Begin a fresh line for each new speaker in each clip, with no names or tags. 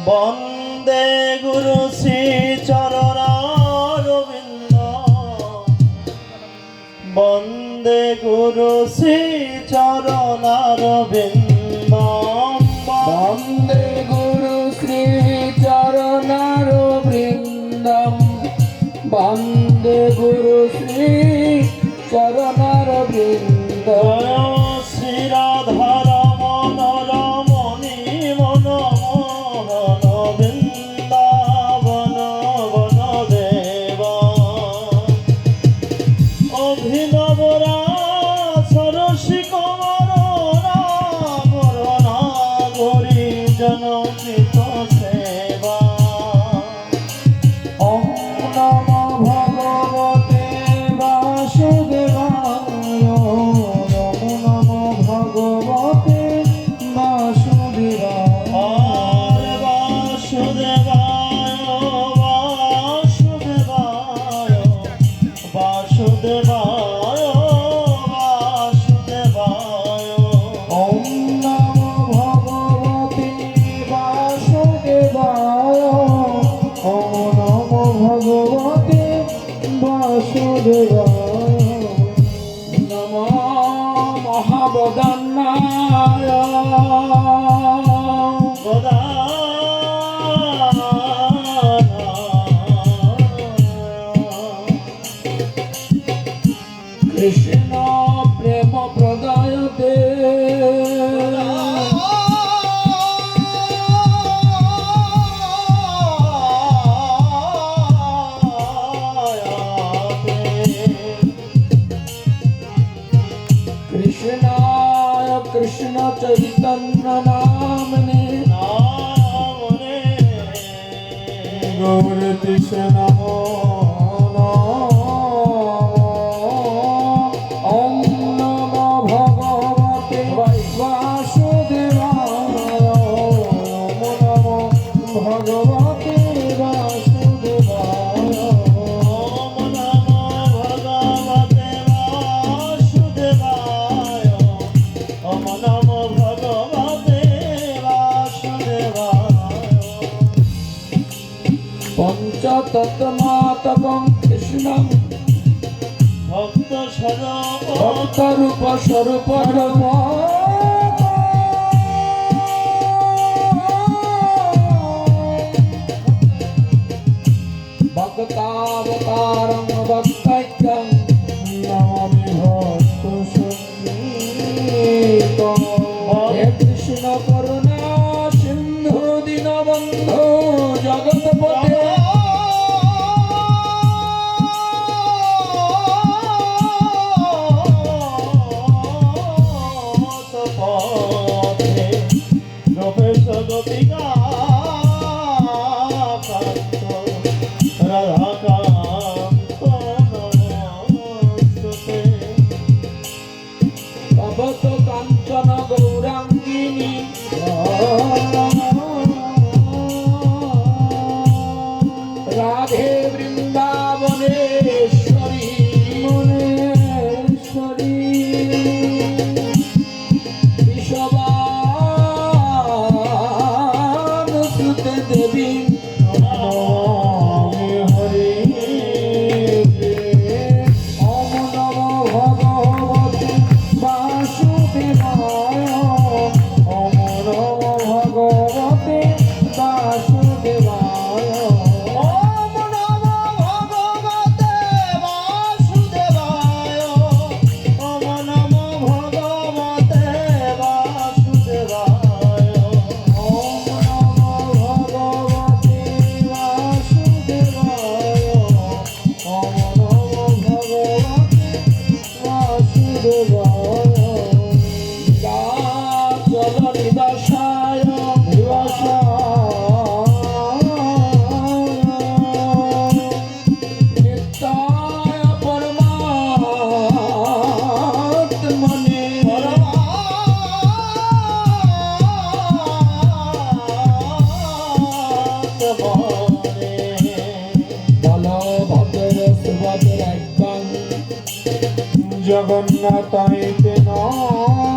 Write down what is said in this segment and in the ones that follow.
বন্দে গুরু শ্রী চরণ রবীন্দ্র বন্দে গুরু শ্রী চরণ রবীন্দ্র
বন্দে গুরু শ্রী চরণ রবৃন্দম বন্দে গুরু শ্রী চরণ রবৃন্দম গৌর কৃষ্ণ নমঃ পদ্মনাথবং কৃষ্ণম।
ভক্ত
স্বরূপ। ভক্ত রূপ স্বরূপ ভবত কাঞ্চন গৌরাঙ্গিনী রাধে বৃন্দাবনেশ্বরী। মনেশ্বরী দেবী জগন্নাথ নয়।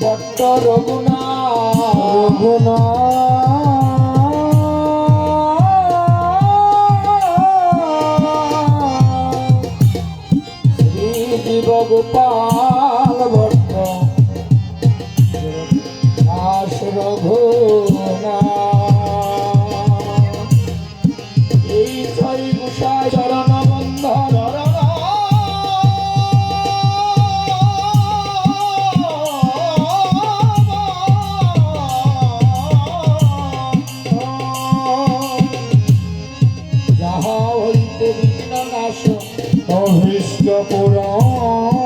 বট্ট রঘুনা রঘুনা শ্রী জীব গোপাল ভট্ট। দাস রঘু হইতে বিঘ্ন নাশ অভিষ্ট পুরাণ।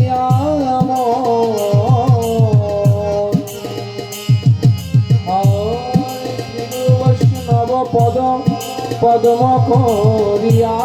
পদ্ম করিয়া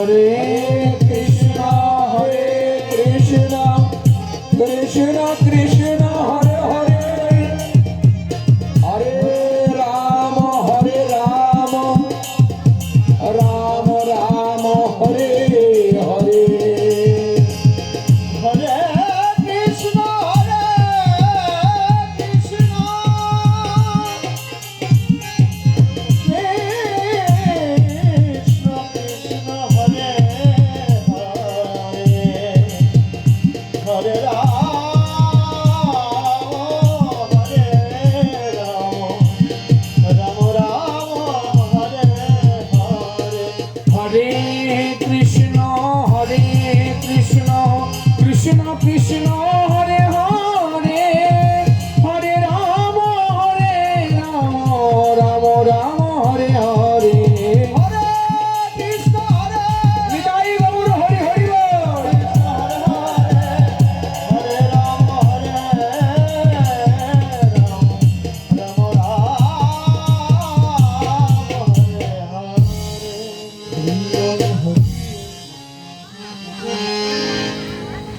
Hare. Hare.